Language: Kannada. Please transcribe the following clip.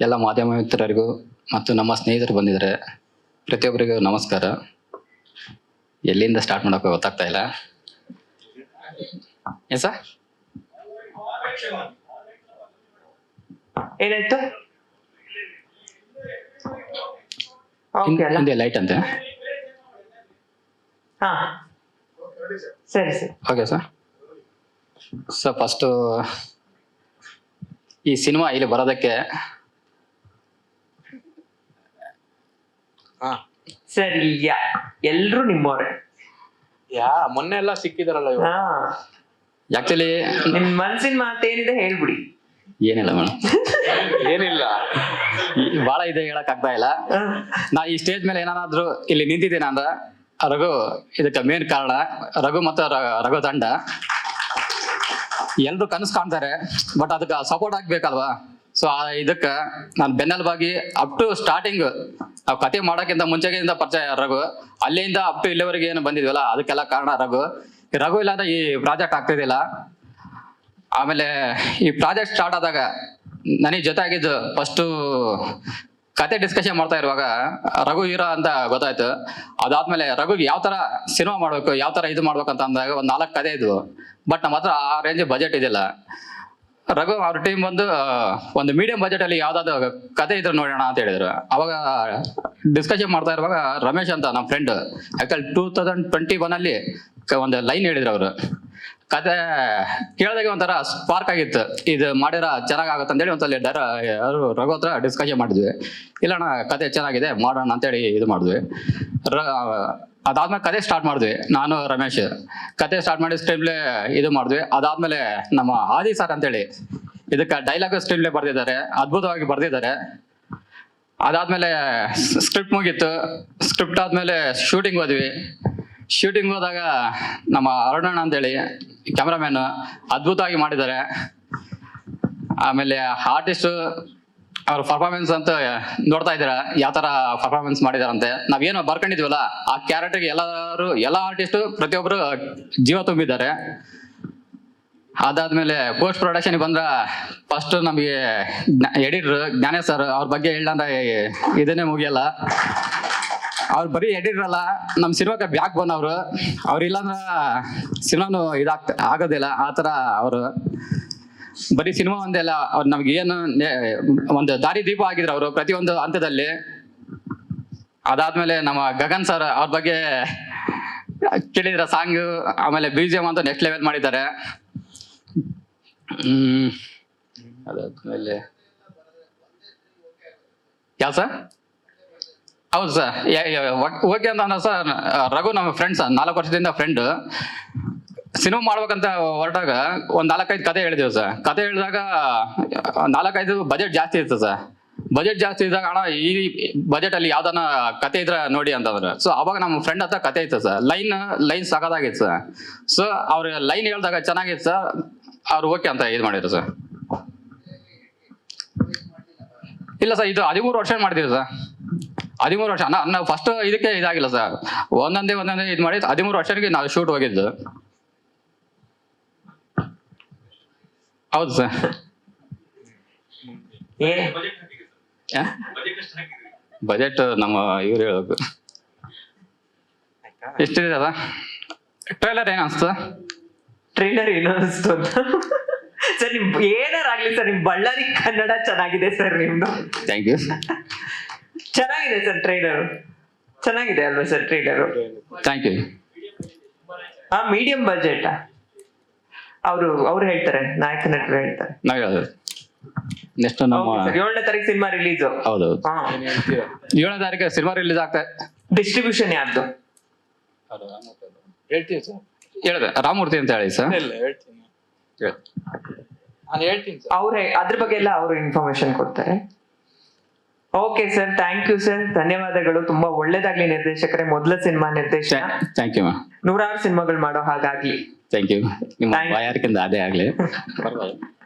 ಎಲ್ಲ ಮಾಧ್ಯಮ ಮಿತ್ರರಿಗೂ ಮತ್ತು ನಮ್ಮ ಸ್ನೇಹಿತರು ಬಂದಿದ್ದಾರೆ ಪ್ರತಿಯೊಬ್ಬರಿಗೂ ನಮಸ್ಕಾರ. ಎಲ್ಲಿಂದ ಸ್ಟಾರ್ಟ್ ಮಾಡೋಕೆ ಗೊತ್ತಾಗ್ತಾ ಇಲ್ಲ. ಏನ್ ಸರ್? ಏನಾಯ್ತು? ಹಿಂದೆ ಲೈಟ್ ಅಂತೆ. ಹಾ. ಸರಿ ಸರಿ. ಓಕೆ ಸರ್ ಸರ್ ಫಸ್ಟು ಈ ಸಿನಿಮಾ ಇಲ್ಲಿ ಬರೋದಕ್ಕೆ ಸರಿ ಯಾ ಎಲ್ರು ನಿಮ್ಮವ್ರೆ. ಯಾ ಮೊನ್ನೆ ಎಲ್ಲ ಸಿಕ್ಕಿದಾರಲ್ಲ ಹಾ. ಆ್ಯಕ್ಚುಲಿ ನಿಮ್ ಮನ್ಸಿನ ಮಾತೇನಿದೆ ಹೇಳ್ಬಿಡಿ. ಏನಿಲ್ಲ ಮೇಡಮ್. ಏನಿಲ್ಲ. ಬಹಳ ಇದೆ ಹೇಳಕ್ಕಾಗ್ತಾ ಇಲ್ಲ. ಹಾ. ನಾ ಈ ಸ್ಟೇಜ್ ಮೇಲೆ ಏನಾದ್ರು ಇಲ್ಲಿ ನಿಂತಿದ್ದೀನಿ ಅಂದ್ರೆ ರಘು ಇದಕ್ಕೆ ಮೇನ್ ಕಾರಣ ರಘು ಮತ್ತು ರ- ರಘು ತಂಡ. ಎಲ್ರು ಕನಸು ಕಾಣ್ತಾರೆ ಬಟ್ ಅದಕ್ಕೆ ಸಪೋರ್ಟ್ ಆಗ್ಬೇಕಲ್ವಾ? ಸೊ ಇದಕ್ಕೆ ನಾನು ಬೆನ್ನೆಲುಬಾಗಿ ಅಪ್ ಟು ಸ್ಟಾರ್ಟಿಂಗ್ ಆ ಕತೆ ಮಾಡೋಕ್ಕಿಂತ ಮುಂಚೆಗಿಂತ ಪರಿಚಯ ರಘು? ಅಲ್ಲಿಂದ ಅಪ್ ಟು ಇಲ್ಲಿವರೆಗೆ ಏನು ಬಂದಿದ್ವಲ್ಲ, ಅದಕ್ಕೆಲ್ಲ ಕಾರಣ ರಘು. ರಘು ಇಲ್ಲಾಂದ್ರೆ ಈ ಪ್ರಾಜೆಕ್ಟ್ ಆಗ್ತಿದ್ದಿಲ್ಲ. ಆಮೇಲೆ ಈ ಪ್ರಾಜೆಕ್ಟ್ ಸ್ಟಾರ್ಟ್ ಆದಾಗ ನನಗೆ ಜೊತೆ ಆಗಿದ್ದು ಫಸ್ಟು ಕತೆ ಡಿಸ್ಕಷನ್ ಮಾಡ್ತಾ ಇರುವಾಗ ರಘು ಹೀರೋ ಅಂತ ಗೊತ್ತಾಯ್ತು. ಅದಾದ್ಮೇಲೆ ರಘುಗೆ ಯಾವ ತರ ಸಿನಿಮಾ ಮಾಡ್ಬೇಕು, ಯಾವ ತರ ಇದು ಮಾಡ್ಬೇಕು ಅಂತ ಅಂದಾಗ ಒಂದ್ ನಾಲ್ಕು ಕತೆ ಇದ್ವು. ಬಟ್ ನಮ್ಮ ಹತ್ರ ಆ ರೇಂಜ್ ಬಜೆಟ್ ಇದಿಲ್ಲ ರಘು ಅವ್ರ ಟೀಮ್ ಬಂದು ಒಂದು ಮೀಡಿಯಂ ಬಜೆಟ್ ಅಲ್ಲಿ ಯಾವ್ದಾದ್ರು ಕತೆ ಇದ್ರೆ ನೋಡೋಣ ಅಂತ ಹೇಳಿದ್ರು. ಅವಾಗ ಡಿಸ್ಕಷನ್ ಮಾಡ್ತಾ ಇರುವಾಗ ರಮೇಶ್ ಅಂತ ನಮ್ಮ friend actually two thousand twenty one ಅಲ್ಲಿ ಒಂದು ಲೈನ್ ಹೇಳಿದ್ರು ಅವರು. ಕತೆ ಕೇಳಿದಾಗ ಒಂಥರ ಸ್ಪಾರ್ಕ್ ಆಗಿತ್ತು. ಇದು ಮಾಡಿರ ಚೆನ್ನಾಗಾಗುತ್ತೆ ಅಂತೇಳಿ ಒಂದ್ಸಲ ಡೈರ ಯಾರು ರಘು ಹತ್ರ ಡಿಸ್ಕಷನ್ ಮಾಡಿದ್ವಿ. ಇಲ್ಲಣ್ಣ, ಕತೆ ಚೆನ್ನಾಗಿದೆ, ಮಾಡೋಣ ಅಂತೇಳಿ ಇದು ಮಾಡಿದ್ವಿ. ಅದಾದ್ಮೇಲೆ ಕತೆ ಸ್ಟಾರ್ಟ್ ಮಾಡಿದ್ವಿ. ನಾನು, ರಮೇಶ್. ಕತೆ ಸ್ಟಾರ್ಟ್ ಮಾಡಿ ಸ್ಟ್ರೀಮ್ಲೆ ಇದು ಮಾಡಿದ್ವಿ. ಅದಾದ್ಮೇಲೆ ನಮ್ಮ ಆದಿ ಸರ್ ಅಂತೇಳಿ ಇದಕ್ಕೆ ಡೈಲಾಗ್ ಸ್ಟ್ರೀಮ್ಲೆ ಬರ್ದಿದ್ದಾರೆ. ಅದ್ಭುತವಾಗಿ ಬರ್ದಿದ್ದಾರೆ. ಅದಾದ್ಮೇಲೆ ಸ್ಕ್ರಿಪ್ಟ್ ಮುಗೀತು. ಸ್ಕ್ರಿಪ್ಟ್ ಆದ್ಮೇಲೆ ಶೂಟಿಂಗ್ ಹೋದ್ವಿ. ಶೂಟಿಂಗ್ ಹೋದಾಗ ನಮ್ಮ ಅರುಣಣ್ಣ ಅಂತೇಳಿ ಕ್ಯಾಮ್ರಾಮ್ಯಾನ್ ಅದ್ಭುತವಾಗಿ ಮಾಡಿದ್ದಾರೆ. ಆಮೇಲೆ ಆರ್ಟಿಸ್ಟ್ ಅವ್ರ ಪರ್ಫಾರ್ಮೆನ್ಸ್ ಅಂತ ನೋಡ್ತಾ ಇದ್ದೀರಾ? ಯಾವ ತರ ಪರ್ಫಾರ್ಮೆನ್ಸ್ ಮಾಡಿದಾರಂತೆ? ನಾವೇನು ಬರ್ಕೊಂಡಿದ್ವಲ್ಲ, ಆ ಕ್ಯಾರೆಕ್ಟರ್ಗೆ ಎಲ್ಲರೂ, ಎಲ್ಲ ಆರ್ಟಿಸ್ಟ್ ಪ್ರತಿಯೊಬ್ಬರು ಜೀವ ತುಂಬಿದ್ದಾರೆ. ಅದಾದ್ಮೇಲೆ ಪೋಸ್ಟ್ ಪ್ರೊಡಕ್ಷನ್ ಬಂದ್ರ ಫಸ್ಟ್ ನಮಗೆ ಎಡಿಟರ್ ಜ್ಞಾನೇ ಸರ್ ಅವ್ರ ಬಗ್ಗೆ ಹೇಳಂದ್ರೆ ಇದನ್ನೇ ಮುಗಿಯಲ್ಲ. ಅವ್ರು ಬರೀ ಎಡಿಟರ್ ಅಲ್ಲ ನಮ್ಮ ಸಿನಿಮಾಕ್ಕೆ ಬ್ಯಾಕ್ ಅವರು ಅವ್ರು ಇಲ್ಲಾಂದ್ರ ಸಿನಿಮಾನು ಇದಾಗ್ತ, ಆಗೋದಿಲ್ಲ. ಆ ಥರ ಅವರು. ಬರೀ ಸಿನಿಮಾ ಒಂದೇ ಅಲ್ಲ, ಅವ್ರು ನಮ್ಗೆ ಏನು ಒಂದು ದಾರಿ ದೀಪ ಆಗಿದ್ರು ಅವರು ಪ್ರತಿಯೊಂದು ಹಂತದಲ್ಲಿ. ಅದಾದ್ಮೇಲೆ ನಮ್ಮ ಗಗನ್ ಸರ್ ಅವ್ರ ಬಗ್ಗೆ ಕೇಳಿದ್ರ ಸಾಂಗ್ ಆಮೇಲೆ ಎಂ ಅಂತ ನೆಕ್ಸ್ಟ್ ಲೆವೆಲ್ ಮಾಡಿದ್ದಾರೆ. ಹ್ಮ್, ಅದಾದ್ಮೇಲೆ ಯಾವ ಸರ್ ಹೌದು ಸರ್ ಓಕೆ ಅಂತ ಸರ್ ರಘು ನಮ್ಮ ಫ್ರೆಂಡ್ ಸರ್ ನಾಲ್ಕು ವರ್ಷದಿಂದ ಫ್ರೆಂಡ್ ಸಿನಿಮಾ ಮಾಡ್ಬೇಕಂತ ಹೊರಟಾಗ ಒಂದ್ ನಾಲ್ಕೈದು ಕತೆ ಹೇಳಿದೆವು ಸರ್. ಕತೆ ಹೇಳಿದಾಗ, ನಾಲ್ಕೈದು ಬಜೆಟ್ ಜಾಸ್ತಿ ಇತ್ತು ಸರ್. ಬಜೆಟ್ ಜಾಸ್ತಿ ಇದ್ದಾಗ, ಅಣ್ಣ, ಈ ಬಜೆಟ್ ಅಲ್ಲಿ ಯಾವ್ದಾನ ಕತೆ ಇದ್ರ ನೋಡಿ ಅಂತಂದ್ರೆ. ಸೊ ಅವಾಗ ನಮ್ಮ ಫ್ರೆಂಡ್ ಹತ್ರ ಕತೆ ಇತ್ತು ಸರ್. ಲೈನ್ ಲೈನ್ ಸಾಕಾಗಿತ್ತು ಸರ್. ಸೊ ಅವ್ರ ಲೈನ್ ಹೇಳಿದಾಗ ಚೆನ್ನಾಗಿತ್ತು ಸರ್. ಅವ್ರು ಓಕೆ ಅಂತ ಇದು ಮಾಡಿದ್ರು ಸರ್. ಇಲ್ಲ ಸರ್, ಇದು ಹದಿಮೂರು ವರ್ಷ ಮಾಡಿದ್ದೀವಿ ಸರ್. ಹದಿಮೂರು ವರ್ಷ. ಅಣ್ಣ ಫಸ್ಟ್ ಇದಕ್ಕೆ ಇದಾಗಿಲ್ಲ ಸರ್. ಒಂದೊಂದೇ ಒಂದೊಂದೇ ಇದು ಮಾಡಿ ಹದಿಮೂರು ವರ್ಷಕ್ಕೆ ನಾವು ಶೂಟ್ ಹೋಗಿದ್ದು. ಹೌದು ಸರ್. ಬಜೆಟ್ ನಮ್ಮ ಇವ್ರು ಹೇಳೋದು. ಎಷ್ಟಿದೆ ಅದ? ಟ್ರೈಲರ್ ಏನು ಅನಿಸ್ತದ ಟ್ರೈಲರ್ ಏನ ಅನಿಸ್ತು ಅಂತ? ಸರ್ ನಿಮ್ ಏನಾರಾಗ್ಲಿ ಸರ್ ನಿಮ್ ಬಳ್ಳಾರಿ ಕನ್ನಡ ಚೆನ್ನಾಗಿದೆ ಸರ್ ನಿಮ್ದು. ಥ್ಯಾಂಕ್ ಯು ಚೆನ್ನಾಗಿದೆ ಸರ್ ಟ್ರೈಲರ್? ಚೆನ್ನಾಗಿದೆ ಅಲ್ವಾ ಸರ್ ಟ್ರೈಲರ್? ಥ್ಯಾಂಕ್ ಯು ಹಾ ಮೀಡಿಯಂ ಬಜೆಟ್ ಅವರು ಅವ್ರು ಹೇಳ್ತಾರೆ ನಾಯಕ ನಟರು ಹೇಳ್ತಾರೆ. ನಾವ್ ಹೇಳೋದು ನೆಕ್ಸ್ಟ್ ನಮ್ಮ ಏಳನೇ ತಾರೀಕು ಸಿನಿಮಾ ರಿಲೀಸ್ ಹೌದು ಹಾ. ಏಳನೇ ತಾರೀಕು ಸಿನಿಮಾ ರಿಲೀಸ್ ಆಗ್ತಾ ಡಿಸ್ಟ್ರಿಬ್ಯೂಷನ್ ಯಾರ್ದು? ಹೇಳ್ತೀವಿ ಸರ್ ಹೇಳಿದೆ ರಾಮಮೂರ್ತಿ ಅಂತ ಹೇಳಿ ಸರ್ ಇಲ್ಲ ಹೇಳ್ತೀನಿ. ನಾನು ಹೇಳ್ತೀನಿ ಸರ್ ಅವ್ರ ಅದ್ರ ಬಗ್ಗೆ ಎಲ್ಲ ಅವರು ಇನ್ಫಾರ್ಮೇಶನ್ ಕೊಡ್ತಾರೆ. Okay sir thank you sir ಧನ್ಯವಾದಗಳು. ತುಂಬಾ ಒಳ್ಳೇದಾಗ್ಲಿ ನಿರ್ದೇಶಕರೇ. ಮೊದಲ ಸಿನಿಮಾ ನಿರ್ದೇಶನ. ಥ್ಯಾಂಕ್ ಯು ಮ್ಯಾಮ್ ನೂರಾರು ಸಿನಿಮಾಗಳು ಮಾಡೋ ಹಾಗಾಗ್ಲಿ. ಥ್ಯಾಂಕ್ ಯು ನಿಮ್ಮ ಬಾಯಾರಿಕೆಯಿಂದ ಅದೇ ಆಗ್ಲಿ. ಪರವಾಗಿಲ್ಲ.